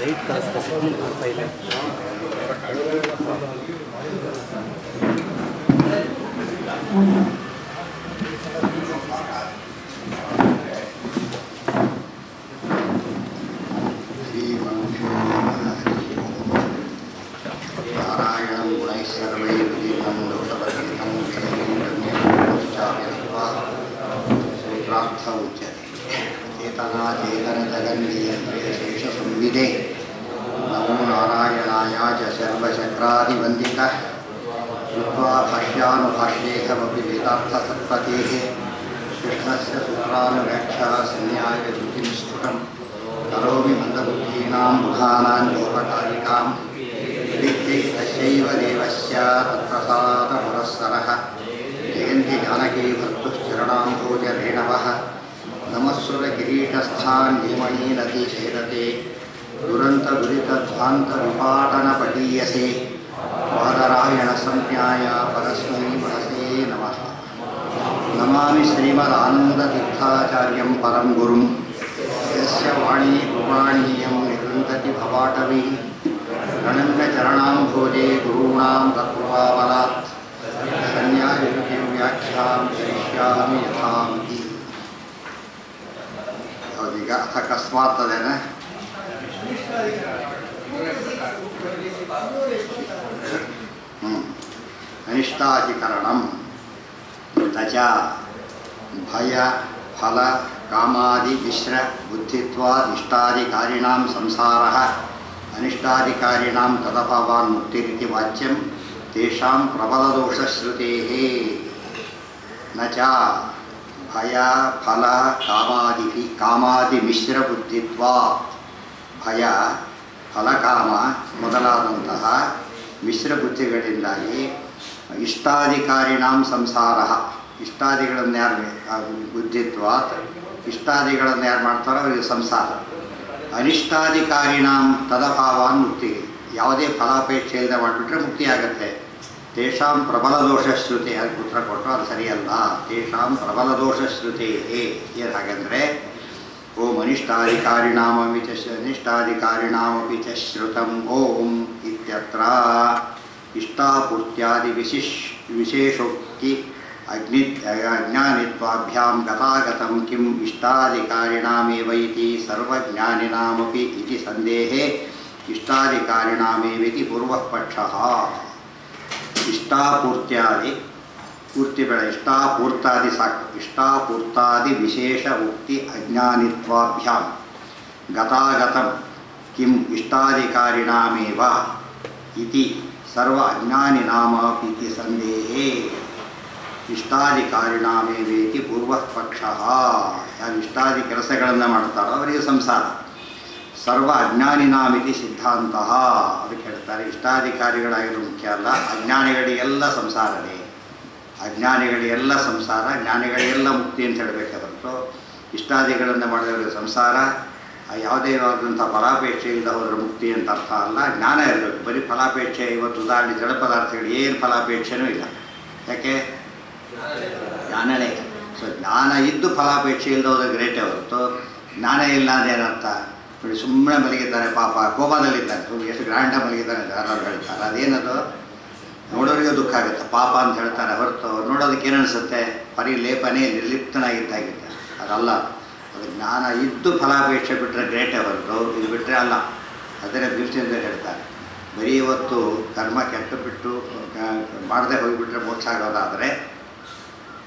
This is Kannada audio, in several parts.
ரைட் காசு கசிக்கும் ஃபைல Thank you. चेतनजगन्नियन्त्रेशेषसंविदे नमो नारायणायाच सर्वचक्रादिवन्दितः श्रुत्वा भाष्यानुभाष्येकमपि वेदार्थसत्पतेः कृष्णस्य सूत्रानुव्याख्या सन्न्यायधुतिं स्फुटं करोमि मन्दबुद्धीनां बुधानां लोपकारिकां तस्यैव देवस्य तत्प्रसादपुरस्सरः जयन्ति जानकी नमस्सुरकिरीटस्थान् धीमहि नदी दुरन्तदुरितध्वान्तविपाटनपटीयसे वादरायणसंज्ञाय परस्मै मनसे नमः। नमामि श्रीमदानन्दतीर्थाचार्यं परं गुरुं यस्य वाणी पुराणीयं निकृन्तति भवाटवी। प्रणम्यचरणाम्भोजे गुरूणां तत्त्वाबलात् संन्याययुतिं व्याख्यां करिष्यामि यथामिति ಹೌದೀಗ ಅಥ ಅಕಸ್ಮಾತ್ ಅದೇನ ಹ್ಞೂ ಅನಿಷ್ಟಾಧಿಕರಣಂ ತಚ ಭಯ ಫಲ ಕಾಮಾದಿ ಮಿಶ್ರ ಬುದ್ಧಿತ್ವಾದಿಷ್ಟಾಧಿಕಾರಿಣಾಂ ಸಂಸಾರ ಅನಿಷ್ಟಾಧಿಕಾರಿಣಾಂ ತದಭಾವಾನ್ ಮುಕ್ತಿರಿತಿ ವಾಚ್ಯಂ ತೇಷಾಂ ಪ್ರಬಲದೋಷಶ್ರುತೇಃ ನ ಚ ಭಯ, ಫಲ, ಕಾಮಾದಿ ಕಾಮಾದಿ ಮಿಶ್ರ ಬುದ್ಧಿತ್ವ. ಭಯ ಫಲಕಾಮ ಮೊದಲಾದಂತಹ ಮಿಶ್ರ ಬುದ್ಧಿಗಳಿಂದಾಗಿ ಇಷ್ಟಾಧಿಕಾರಿಣಾಂ ಸಂಸಾರ. ಇಷ್ಟಾದಿಗಳನ್ನು ಯಾರು ಬುದ್ಧಿತ್ವ? ಇಷ್ಟಾದಿಗಳನ್ನು ಯಾರು ಮಾಡ್ತಾರೋ ಅವರಿಗೆ ಸಂಸಾರ. ಅನಿಷ್ಟಾಧಿಕಾರಿಣಾಂ ತದಭಾವ ಮುಕ್ತಿ ಯಾವುದೇ ಫಲಾಪೇಕ್ಷೆಯಿಂದ ಮಾಡಿಬಿಟ್ರೆ ಮುಕ್ತಿ ಆಗುತ್ತೆ ತೇಷಾಂ ಪ್ರಬಲ ದೋಷ ಶ್ರುತಿ ಅದಕ್ಕೆ ಉತ್ತರ ಕೊಟ್ಟರು ಅದು ಸರಿಯಲ್ಲ ತೇಷಾಂ ಪ್ರಬಲ ದೋಷ ಶ್ರುತಿ ಏನು ಹಾಗೆಂದರೆ ಓಂ ಅನಿಷ್ಟಾಧಿಕಾರಿಣಾಮಪಿ ಚ ಶ- ಅನಿಷ್ಟಾಧಿಕಾರಿಣಾಮಪಿ ಚ ಶ್ರುತಂ ಓಂ ಇತ್ಯತ್ರ ಇಷ್ಟಾಪೂರ್ತ್ಯಾದಿ ವಿಶಿಷ್ ವಿಶೇಷೋಕ್ತಿ ಅಗ್ನಿ ಅಜ್ಞಾನಿತ್ವಾಭ್ಯಾಂ ಗತಾಗತಂ ಕಿಂ ಇಷ್ಟಾಧಿಕಾರಿಣಾಮೇವ ಇತಿ ಸರ್ವಜ್ಞಾನಿನಾಮಪಿ ಇತಿ ಸಂದೇಹೇ ಇಷ್ಟಾಧಿಕಾರಿಣಾಮೇವಿತಿ ಪೂರ್ವಃ ಪಕ್ಷಃ ಇಷ್ಟಾಪೂರ್ತ್ಯಾದಿ ಪೂರ್ತಿ ಬೇಡ ಇಷ್ಟಾಪೂರ್ತಾದಿ ಸಾಕು ಇಷ್ಟಾಪೂರ್ತಾದಿ ವಿಶೇಷ ಉಕ್ತಿ ಅಜ್ಞಾನಿತ್ವಾಭ್ಯಾಂ ಗತಾಗತಂ ಕಿಂ ಇಷ್ಟಾಧಿಕಾರಿಣಾಮೇವ ಇತಿ ಸರ್ವ ಅಜ್ಞಾನಿನಾಮಪೀತಿ ಸಂದೇಹೇ ಇಷ್ಟಾಧಿಕಾರಿಣಾಮೇವೇತಿ ಪೂರ್ವಃ ಪಕ್ಷ ಯಾರು ಇಷ್ಟಾದಿ ಕೆಲಸಗಳನ್ನು ಮಾಡ್ತಾರೋ ಅವರಿಗೆ ಸಂಸಾರ ಸರ್ವ ಅಜ್ಞಾನಿನಾಮಿತಿ ಸಿದ್ಧಾಂತ. ಅದಕ್ಕೆ ಹೇಳ್ತಾರೆ ಇಷ್ಟಾಧಿಕಾರಿಗಳಾಗಿರೋ ಮುಖ್ಯ ಅಲ್ಲ. ಅಜ್ಞಾನಿಗಳಿಗೆಲ್ಲ ಸಂಸಾರವೇ ಅಜ್ಞಾನಿಗಳಿಗೆಲ್ಲ ಸಂಸಾರ ಜ್ಞಾನಿಗಳಿಗೆಲ್ಲ ಮುಕ್ತಿ ಅಂತ ಹೇಳಬೇಕಾದ್ರು ಇಷ್ಟಾದಿಗಳನ್ನು ಮಾಡಿದವರಿಗೆ ಸಂಸಾರ. ಯಾವುದೇ ಆದಂಥ ಫಲಾಪೇಕ್ಷೆ ಹೋದ್ರೆ ಮುಕ್ತಿ ಅಂತ ಅರ್ಥ ಅಲ್ಲ. ಜ್ಞಾನ ಇರಬೇಕು. ಬರೀ ಫಲಾಪೇಕ್ಷೆ ಇವತ್ತು ಉದಾಹರಣೆ ಜಡ ಪದಾರ್ಥಗಳು, ಏನು ಫಲಾಪೇಕ್ಷೆನೂ ಇಲ್ಲ. ಯಾಕೆ? ಜ್ಞಾನನೇ ಸೊ ಜ್ಞಾನ ಇದ್ದು ಫಲಾಪೇಕ್ಷೆ ಇಲ್ಲದ ಗ್ರೇಟೇ ಹೊರತು. ಜ್ಞಾನ ಇಲ್ಲ ಅದೇನರ್ಥ ನೋಡಿ ಸುಮ್ಮನೆ ಮಲಗಿದ್ದಾನೆ ಪಾಪ ಕೋಪದಲ್ಲಿದ್ದಾನೆ ಸುಮ್ಮನೆ ಎಷ್ಟು ಗ್ರ್ಯಾಂಡಾಗಿ ಮಲಗಿದ್ದಾನೆ ಯಾರು ಹೇಳ್ತಾರೆ. ಅದೇನದು? ನೋಡೋರಿಗೆ ದುಃಖ ಆಗುತ್ತೆ. ಪಾಪ ಅಂತ ಹೇಳ್ತಾರೆ, ಹೊರತು ನೋಡೋದಕ್ಕೆ ಏನು ಅನಿಸುತ್ತೆ? ಲೇಪನೇ ನಿರ್ಲಿಪ್ತನಾಗಿದ್ದಾಗಿದ್ದ. ಅದಲ್ಲ, ಅದು ಜ್ಞಾನ ಇದ್ದು ಫಲಾಪೇಕ್ಷೆ ಬಿಟ್ಟರೆ ಗ್ರೇಟೇ ಹೊರತು, ಇದು ಬಿಟ್ಟರೆ ಅಲ್ಲ. ಅದನ್ನೇ ದೃಷ್ಟಿಯಿಂದ ಹೇಳ್ತಾರೆ. ಬರೀ ಇವತ್ತು ಕರ್ಮ ಕೆಟ್ಟು ಬಿಟ್ಟು ಮಾಡದೆ ಹೋಗಿಬಿಟ್ರೆ ಮೋಕ್ಷ ಆಗೋದಾದರೆ,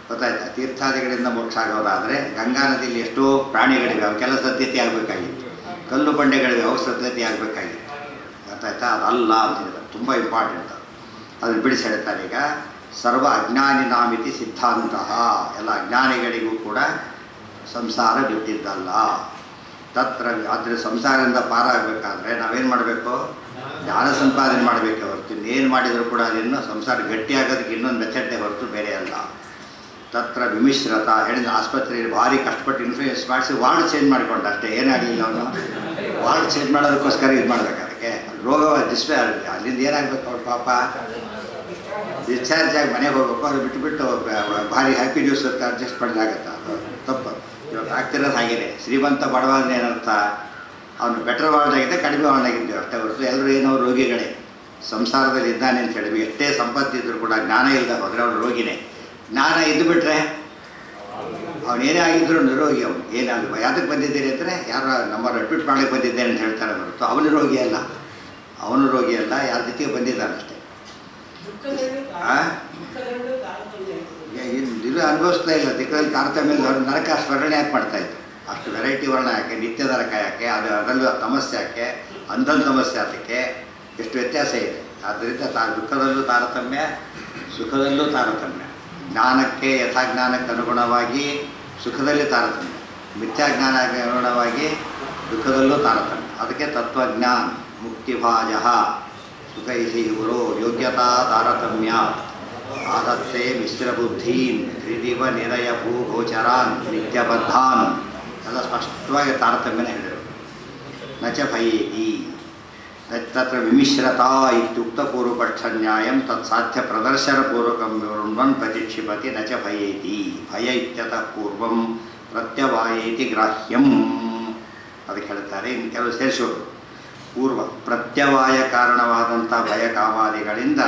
ಗೊತ್ತಾಯ್ತಾ? ತೀರ್ಥಾದಿಗಳಿಂದ ಮೋಕ್ಷ ಆಗೋದಾದರೆ, ಗಂಗಾ ನದಿಯಲ್ಲಿ ಎಷ್ಟೋ ಪ್ರಾಣಿಗಳಿವೆ ಕೆಲಸ ಸದ್ಯತೆ ಆಗಬೇಕಾಗಿತ್ತು. ಕಲ್ಲು ಬಂಡೆಗಳಿಗೆ ಅವು ಸದ್ಯತೆ ಆಗಬೇಕಾಗಿತ್ತು. ಗೊತ್ತಾಯ್ತಾ? ಅದಲ್ಲ ಅಂತ ಹೇಳ್ತಾರೆ ತುಂಬ ಇಂಪಾರ್ಟೆಂಟ್ ಅದು ಅದನ್ನು ಬಿಡಿಸಿ ಹೇಳ್ತಾರೆ ಈಗ. ಸರ್ವ ಅಜ್ಞಾನಿನಾಮಿತಿ ಸಿದ್ಧಾಂತ. ಎಲ್ಲ ಅಜ್ಞಾನಿಗಳಿಗೂ ಕೂಡ ಸಂಸಾರ ಬಿಟ್ಟಿದ್ದಲ್ಲ. ತತ್ರ ಆದರೆ ಸಂಸಾರದಿಂದ ಪಾರಾಗಬೇಕಾದ್ರೆ ನಾವೇನು ಮಾಡಬೇಕು? ಜ್ಞಾನ ಸಂಪಾದನೆ ಮಾಡಬೇಕೆ ಹೊರತು. ಇನ್ನೇನು ಮಾಡಿದರೂ ಕೂಡ ಅದನ್ನು ಸಂಸಾರ ಗಟ್ಟಿಯಾಗೋದಕ್ಕೆ ಇನ್ನೊಂದು ಮೆಥಡ್ನೇ ಹೊರತು ಬೇರೆ ಅಲ್ಲ. ತತ್ರ ವಿಮಿಶ್ರತ. ಹೇಳಿದ ಆಸ್ಪತ್ರೆಯಲ್ಲಿ ಭಾರಿ ಕಷ್ಟಪಟ್ಟು ಇನ್ಫ್ಲೂಯೆನ್ಸ್ ಮಾಡಿಸಿ ವಾರ್ಡ್ ಚೇಂಜ್ ಮಾಡಿಕೊಂಡ ಅಷ್ಟೇ? ಏನಾಗಲಿಲ್ಲ ಅವನು. ವಾರ್ಡ್ ಚೇಂಜ್ ಮಾಡೋದಕ್ಕೋಸ್ಕರ ಇದು ಮಾಡ್ಬೇಕು ಅದಕ್ಕೆ. ರೋಗ ಡಿಸ್ಪ್ಲೇ ಆಗುತ್ತೆ. ಅಲ್ಲಿಂದ ಏನಾಗಬೇಕು ಅವ್ರ ಪಾಪ? ಡಿಸ್ಚಾರ್ಜ್ ಆಗಿ ಮನೆಗೆ ಹೋಗ್ಬೇಕು. ಅದು ಬಿಟ್ಟುಬಿಟ್ಟು ಭಾರಿ ಹ್ಯಾಪಿ ಜ್ಯೂಸ್ ಅಂತ ಅಡ್ಜಸ್ಟ್ ಮಾಡಿದಾಗತ್ತ ಅದು ತಪ್ಪು. ಇವತ್ತು ಆಗ್ತಿರೋದು ಹಾಗೇನೆ. ಶ್ರೀಮಂತ ಬಡವ ಏನಂತ ಅವನು ಬೆಟರ್ ವಾರ್ಡಾಗಿದೆ ಕಡಿಮೆ ವಾರ್ಡಾಗಿದ್ದೀವಿ ಅಷ್ಟೇ ಹೊರತು ಎಲ್ಲರೂ ಏನೋ ರೋಗಿಗಳೇ. ಸಂಸಾರದಲ್ಲಿ ಇದ್ದಾನೆ ಅಂತ ಹೇಳಿ. ಎಷ್ಟೇ ಸಂಪತ್ತಿದ್ದರೂ ಕೂಡ ಜ್ಞಾನ ಇಲ್ಲದ ಹೋದರೆ ಅವನು ರೋಗಿನೇ. ಜ್ಞಾನ ಇದ್ದು ಬಿಟ್ರೆ ಅವನು ಏನೇ ಆಗಿದ್ರು ನಿರೋಗಿ ಅವನು. ಏನಾದ್ರು ಯಾತಕ್ಕೆ ಬಂದಿದ್ದೀರಿ ಅಂದರೆ ಯಾರೋ ನಮ್ಮ ಅಡ್ಮಿಟ್ ಮಾಡಕ್ಕೆ ಬಂದಿದ್ದೇನೆ ಅಂತ ಹೇಳ್ತಾರೆ ಹೊರತು ಅವನು ರೋಗಿ ಅಲ್ಲ. ಅವನು ರೋಗಿ ಅಲ್ಲ, ಯಾರ ಜೊತೆಗೆ ಬಂದಿದ್ದಾನೆ ಅಷ್ಟೇ. ಆ? ಏ- ಇನ್- ಇದು ಅನುಭವಿಸ್ತಾ ಇಲ್ಲ. ದಿಕ್ಕದಲ್ಲಿ ತಾರತಮ್ಯ. ಅವ್ರು ನರಕ ಸ್ಮರಣೆ ಯಾಕೆ ಮಾಡ್ತಾ ಇತ್ತು ಅಷ್ಟು ವೆರೈಟಿ ವರ್ಣ ಯಾಕೆ ನಿತ್ಯ ನರಕ ಯಾಕೆ, ಅದು ಅದರಲ್ಲೂ ತಮಸ್ಸೆ ಯಾಕೆ, ಅಂಧನ ಸಮಸ್ಯೆ ಅದಕ್ಕೆ ಎಷ್ಟು ವ್ಯತ್ಯಾಸ ಇದೆ. ಆದ್ದರಿಂದ ತಾ ದುಃಖದಲ್ಲೂ ತಾರತಮ್ಯ, ಸುಖದಲ್ಲೂ ತಾರತಮ್ಯ. ಜ್ಞಾನಕ್ಕೆ ಯಥಾಜ್ಞಾನಕ್ಕೆ ಅನುಗುಣವಾಗಿ ಸುಖದಲ್ಲಿ ತಾರತಮ್ಯ ಮಿಥ್ಯಾಜ್ಞಾನಕ್ಕೆ ಅನುಗುಣವಾಗಿ ದುಃಖದಲ್ಲೂ ತಾರತಮ್ಯ ಅದಕ್ಕೆ ತತ್ವಜ್ಞಾನ ಮುಕ್ತಿಭಾಜ ಸುಖೈಹಿ ಗುರು ಯೋಗ್ಯತಾ ತಾರತಮ್ಯ ಆದತ್ತೆ ಮಿಶ್ರಬುದ್ಧೀನ್ ತ್ರಿದಿವ ನಿರಯ ಭೂಗೋಚರಾನ್ ನಿತ್ಯಬದ್ಧಾನ್ ಎಲ್ಲ ಸ್ಪಷ್ಟವಾಗಿ ತಾರತಮ್ಯನ ಹೇಳಿದರು ನ ಚ ಭಯೇತಿ ವಿಮಿಶ್ರತಾ ನ್ಯಾಯಂ ತತ್ಸಾಧ್ಯ ಪ್ರದರ್ಶನಪೂರ್ವಕಂ ವಿವೃಣ್ವನ್ ಪ್ರತಿಕ್ಷಿಪತಿ ನ ಚ ಭಯೇತಿ ಭಯ ಇತ್ಯತಃ ಪೂರ್ವಂ ಪ್ರತ್ಯವಾಯೇತಿ ಗ್ರಾಹ್ಯಂ ಅದಕ್ಕೆ ಹೇಳ್ತಾರೆ ಇನ್ನು ಕೆಲವು ಸೇರಿಸೋರು ಪೂರ್ವ ಪ್ರತ್ಯವಾಯ ಕಾರಣವಾದಂಥ ಭಯ ಕಾಮಾದಿಗಳಿಂದ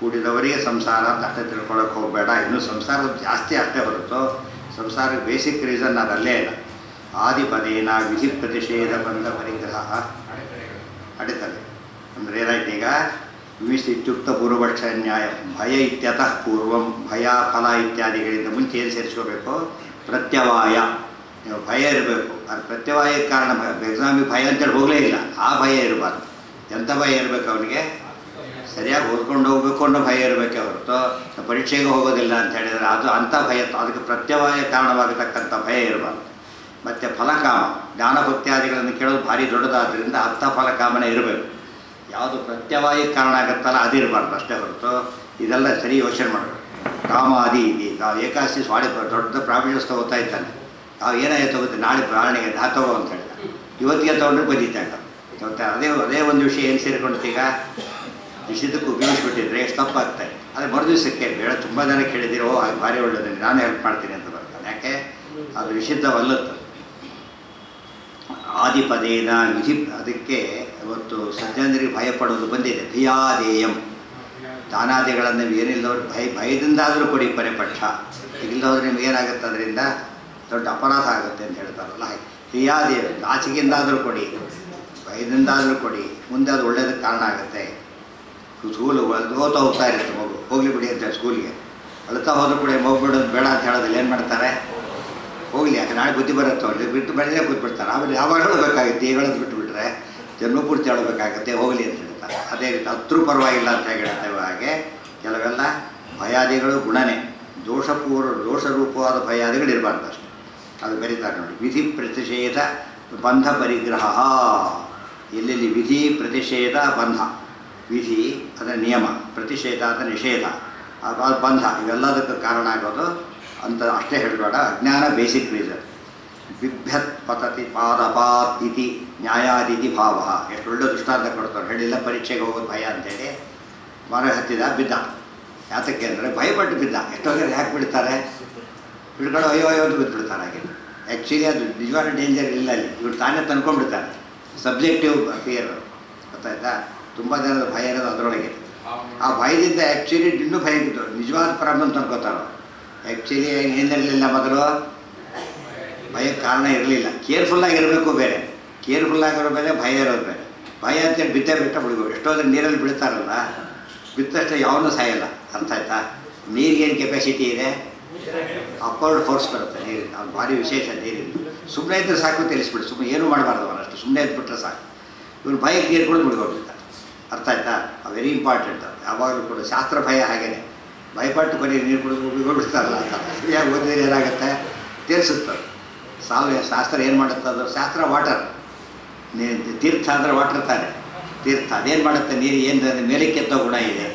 ಕೂಡಿದವರಿಗೆ ಸಂಸಾರ ಅಂತ ಅಷ್ಟೇ ತಿಳ್ಕೊಳಕ್ಕೆ ಹೋಗಬೇಡ। ಇನ್ನು ಸಂಸಾರ ಜಾಸ್ತಿ ಅಷ್ಟೇ ಹೊರತು ಸಂಸಾರಕ್ಕೆ ಬೇಸಿಕ್ ರೀಸನ್ ಅದಲ್ಲೇ ಇಲ್ಲ। ಆದಿಪದೇನ ವಿಧಿ ಪ್ರತಿಷೇಧ ಬಂದ ಪರಿಗ್ರಹ ಅಡಿತದೆ. ಅಂದರೆ ಏನಾಯ್ತು ಈಗ? ವಿಮಿಸ್ ಇತ್ಯುಕ್ತ ಪೂರ್ವಪಕ್ಷ ನ್ಯಾಯ ಭಯ ಇತ್ಯತಃ ಪೂರ್ವಂ, ಭಯ, ಫಲ ಇತ್ಯಾದಿಗಳಿಂದ ಮುಂಚೆ ಏನು ಸೇರಿಸ್ಕೋಬೇಕು? ಪ್ರತ್ಯವಾಯ. ನೀವು ಭಯ ಇರಬೇಕು. ಅದು ಪ್ರತ್ಯವಾಯಕ್ಕೆ ಕಾರಣ ಎಕ್ಸಾಮಿಗೆ ಭಯ ಅಂತೇಳಿ ಹೋಗಲೇ ಇಲ್ಲ. ಆ ಭಯ ಇರಬಾರ್ದು. ಎಂಥ ಭಯ ಇರಬೇಕು ಅವನಿಗೆ? ಸರಿಯಾಗಿ ಓದ್ಕೊಂಡು ಹೋಗ್ಬೇಕು ಅನ್ನೋ ಭಯ ಇರಬೇಕೆ ಹೊರತು. ಪರೀಕ್ಷೆಗೆ ಹೋಗೋದಿಲ್ಲ ಅಂತ ಹೇಳಿದರೆ ಅದು ಅಂಥ ಭಯ. ಅದಕ್ಕೆ ಪ್ರತ್ಯವಾಯ ಕಾರಣವಾಗತಕ್ಕಂಥ ಭಯ ಇರಬಾರ್ದು. ಮತ್ತು ಫಲಕಾಮ ಜ್ಞಾನಭಕ್ತಿಯಾದಿಗಳನ್ನು ಕೇಳೋದು ಭಾರಿ ದೊಡ್ಡದಾದ್ದರಿಂದ ಅರ್ಥ ಫಲಕಾಮನೆ ಇರಬೇಕು. ಯಾವುದು ಪ್ರತ್ಯವಾಯಿ ಕಾರಣ ಆಗುತ್ತಲ್ಲ ಅದಿರಬಾರ್ದು ಅಷ್ಟೇ ಹೊರತು ಇದೆಲ್ಲ ಸರಿ ಯೋಚನೆ ಮಾಡಬೇಕು. ಕಾಮಾದಿ ಇದೆ ನಾವು ಏಕಾದಶಿ ಸ್ವಾಡಿ ದೊಡ್ಡ ಪ್ರಾವಿಷನ್ಸ್ ತಗೋತಾ ಇದ್ದಾನೆ. ನಾವು ಏನಾಯ್ತು ತಗೋತೀವಿ ನಾಳೆ ಪ್ರಾಣಿಗೆ ನಾ ತಗೋ ಅಂತ ಹೇಳಿದ. ಇವತ್ತಿಗೆ ತೊಗೊಂಡ್ರೆ ಬದೀತಾಗ ಇವತ್ತು ಅದೇ ಅದೇ ಒಂದು ವಿಷಯ ಏನು ಸೇರಿಕೊಂಡ್ತೀಗ ನಿಷಿದ್ಧಕ್ಕೆ ಉಪಯೋಗಿಸ್ಬಿಟ್ಟಿದ್ರೆ ಎಷ್ಟು ತಪ್ಪಾಗ್ತಾರೆ ಆದರೆ ಮರು ದಿವಸಕ್ಕೆ ಬೇಡ, ತುಂಬ ಜನ ಕೇಳಿದಿರೋ ಹಾಗೆ ಭಾರಿ ಒಳ್ಳೆಯದನ್ನು ನಾನು ಹೆಲ್ಪ್ ಮಾಡ್ತೀನಿ ಅಂತ ಬರ್ತಾನೆ. ಯಾಕೆ? ಅದು ನಿಷಿದ್ಧವಲ್ಲದ್ದು. ಆದಿಪದೇನ ವಿಧಿ ಅದಕ್ಕೆ ಇವತ್ತು ಸಜ್ಜನರಿಗೆ ಭಯಪಡೋದು ಬಂದಿದೆ. ಭಿಯಾದೇಯಂ ದಾನಾದಿಗಳನ್ನು ಏನಿಲ್ಲದವ್ರು ಭಯ, ಭಯದಿಂದಾದರೂ ಕೊಡಿ ಕೊನೆ ಪಕ್ಷ. ಇಲ್ಲದವ್ರು ನಿಮ್ಗೆ ಏನಾಗುತ್ತೆ ಅದರಿಂದ ದೊಡ್ಡ ಅಪರಾಧ ಆಗುತ್ತೆ ಅಂತ ಹೇಳ್ತಾರಲ್ಲ ಭಿಯಾದೇವ ನಾಚಿಕೆಯಿಂದಾದರೂ ಕೊಡಿ, ಭಯದಿಂದಾದರೂ ಕೊಡಿ, ಮುಂದೆ ಅದು ಒಳ್ಳೇದಕ್ಕೆ ಕಾರಣ ಆಗುತ್ತೆ. ಸ್ಕೂಲು ಓದ್ತಾ ಹೋಗ್ತಾ ಇರುತ್ತೆ ಮಗು. ಹೋಗ್ಲಿ ಬಿಡಿ ಅಂತ ಸ್ಕೂಲಿಗೆ. ಅಳ್ತಾ ಹೋದ್ರೂ ಕೂಡ ಮಗು ಬಿಡೋದು ಬೇಡ ಅಂತ ಹೇಳೋದಿಲ್ಲ. ಏನು ಮಾಡ್ತಾರೆ? ಹೋಗಲಿ, ಯಾಕೆ ನಾಳೆ ಬುದ್ಧಿ ಬರುತ್ತೆ? ಅವ್ರಿಗೆ ಬಿಟ್ಟು ಬೆಳ್ಳೆ ಕೂತ್ಬಿಡ್ತಾರೆ. ಆಮೇಲೆ ಯಾವಾಗ ಹೇಳಬೇಕಾಗುತ್ತೆ ಹೇಳೋದು ಬಿಟ್ಟುಬಿಟ್ರೆ ಜನ್ಮಪೂರ್ತಿ ಹೇಳಬೇಕಾಗತ್ತೆ ಹೋಗಲಿ ಅಂತ ಹೇಳ್ತಾರೆ. ಅದೇ ರೀತಿ ಹತ್ರ ಪರವಾಗಿಲ್ಲ ಅಂತ ಹೇಗೆ ಹೇಳ್ತೇವೆ ಹಾಗೆ, ಕೆಲವೆಲ್ಲ ಭಯಾದಿಗಳು ಗುಣನೇ. ದೋಷಪೂರ್ವ, ದೋಷರೂಪವಾದ ಭಯಾದಿಗಳು ಇರಬಾರ್ದು ಅಷ್ಟೆ. ಅದು ಬರೀತಾರೆ ನೋಡಿ. ವಿಧಿ ಪ್ರತಿಷೇಧ ಬಂಧ ಪರಿಗ್ರಹ. ಎಲ್ಲೆಲ್ಲಿ ವಿಧಿ ಪ್ರತಿಷೇಧ, ಬಂಧ. ವಿಧಿ ಅದರ ನಿಯಮ, ಪ್ರತಿಷೇಧ ಅಥವಾ ನಿಷೇಧ. ಅದು ಬಂಧ, ಇವೆಲ್ಲದಕ್ಕೆ ಕಾರಣ ಆಗೋದು ಅಂತ ಅಷ್ಟೇ ಹೇಳಬೇಡ. ಅಜ್ಞಾನ ಬೇಸಿಕ್ ರೀಸನ್ ಬಿಭ್ಯತ್ ಪತತಿ ಪಾದಪಾತ್ ಇತಿ ನ್ಯಾಯಾದಿತಿ ಭಾವ. ಎಷ್ಟು ಒಳ್ಳೆ ದೃಷ್ಟಾಂತ ಕೊಡ್ತಾರೆ. ಹೇಳಿಲ್ಲ ಪರೀಕ್ಷೆಗೆ ಹೋಗೋದು ಭಯ ಅಂತೇಳಿ ಮರ ಹತ್ತಿದ ಬಿದ್ದ. ಯಾತಕ್ಕೆ ಅಂದರೆ ಭಯಪಟ್ಟು ಬಿದ್ದ. ಎಷ್ಟೋ ಜನ ಯಾಕೆ ಬಿಡ್ತಾರೆ? ಬಿಡ್ಕೊಂಡು ಅಯ್ಯೋ ಅಯ್ಯೋ ಅಂತ ಬಿದ್ದುಬಿಡ್ತಾರೆ ಹಾಗೆ. ಆ್ಯಕ್ಚುಲಿ ಅದು ನಿಜವಾದ ಡೇಂಜರ್ ಇಲ್ಲ ಅಲ್ಲಿ. ಇವ್ರು ತಾನೇ ತಂದ್ಕೊಂಡ್ಬಿಡ್ತಾರೆ. ಸಬ್ಜೆಕ್ಟಿವ್ ಫಿಯರ್ ಗೊತ್ತಾಯ್ತಾ? ತುಂಬ ಜನದ ಭಯ ಇರೋದು ಅದರೊಳಗೆ. ಆ ಭಯದಿಂದ ಆ್ಯಕ್ಚುಲಿ ಇನ್ನೂ ಭಯ ನಿಜವಾದ ಪ್ರಾಬ್ಲಮ್ ತಂದ್ಕೋತಾರೆ. ಆ್ಯಕ್ಚುಲಿ ಏನಿರಲಿಲ್ಲ ಮೊದಲು ಭಯಕ್ಕೆ ಕಾರಣ ಇರಲಿಲ್ಲ. ಕೇರ್ಫುಲ್ಲಾಗಿ ಇರಬೇಕು ಬೇರೆ. ಕೇರ್ಫುಲ್ಲಾಗಿರೋ ಬೇರೆ, ಭಯ ಇರೋದು ಬೇರೆ. ಭಯ ಅಂತೇಳಿ ಬಿದ್ದೇ ಬಿಟ್ಟ ಬಿಡ್ಬೇಕು. ಎಷ್ಟೋದ್ರೆ ನೀರಲ್ಲಿ ಬಿಡ್ತಾರಲ್ಲ ಬಿತ್ತಷ್ಟೇ ಯಾವನೂ ಸಾಯಲ್ಲ. ಅರ್ಥ ಆಯ್ತಾ? ನೀರಿಗೇನು ಕೆಪಾಸಿಟಿ ಇದೆ? ಅಪ್ವರ್ಡ್ ಫೋರ್ಸ್ ಬರುತ್ತೆ ನೀರು ಅದು ಭಾರಿ ವಿಶೇಷ ನೀರಿಲ್ಲ ಸುಮ್ಮನೆ ಇದ್ದರೆ ಸಾಕು ತಿಳಿಸ್ಬಿಡು. ಸುಮ್ಮನೆ ಏನೂ ಮಾಡಬಾರ್ದು ಅವನಷ್ಟು ಸುಮ್ಮನೆ ಇದ್ಬಿಟ್ರೆ ಸಾಕು. ಇವ್ರು ಭಯಕ್ಕೆ ಕೂಡ ಮುಳುಗೋಗ್ಬಿಡ್ತಾರೆ ಅರ್ಥ ಆಯ್ತಾ? ವೆರಿ ಇಂಪಾರ್ಟೆಂಟ್ ಯಾವಾಗಲೂ ಕೂಡ ಶಾಸ್ತ್ರ ಭಯ ಹಾಗೇನೆ. ಭಯಪಟ್ಟು ಕೊನೆ ನೀರು ಕುಡಿದು ಮುಳುಗೋಗ್ಬಿಡ್ತಾರಲ್ಲ ಅಂತ. ಸರಿಯಾಗಿ ಓದಿದ್ರೆ ಏನಾಗುತ್ತೆ? ತೀರಿಸುತ್ತೆ ಸಾಲ ಶಾಸ್ತ್ರ ಏನು ಮಾಡುತ್ತೆ ಅದು ಶಾಸ್ತ್ರ ವಾಟರ್. ನೀ ತೀರ್ಥ ಅಂದರೆ ವಾಟರ್ ತಾನೆ. ತೀರ್ಥ ಅದೇನು ಮಾಡುತ್ತೆ? ನೀರು ಏನು ಮೇಲೆ ಕೆತ್ತೋ ಗುಣ ಇದೆ.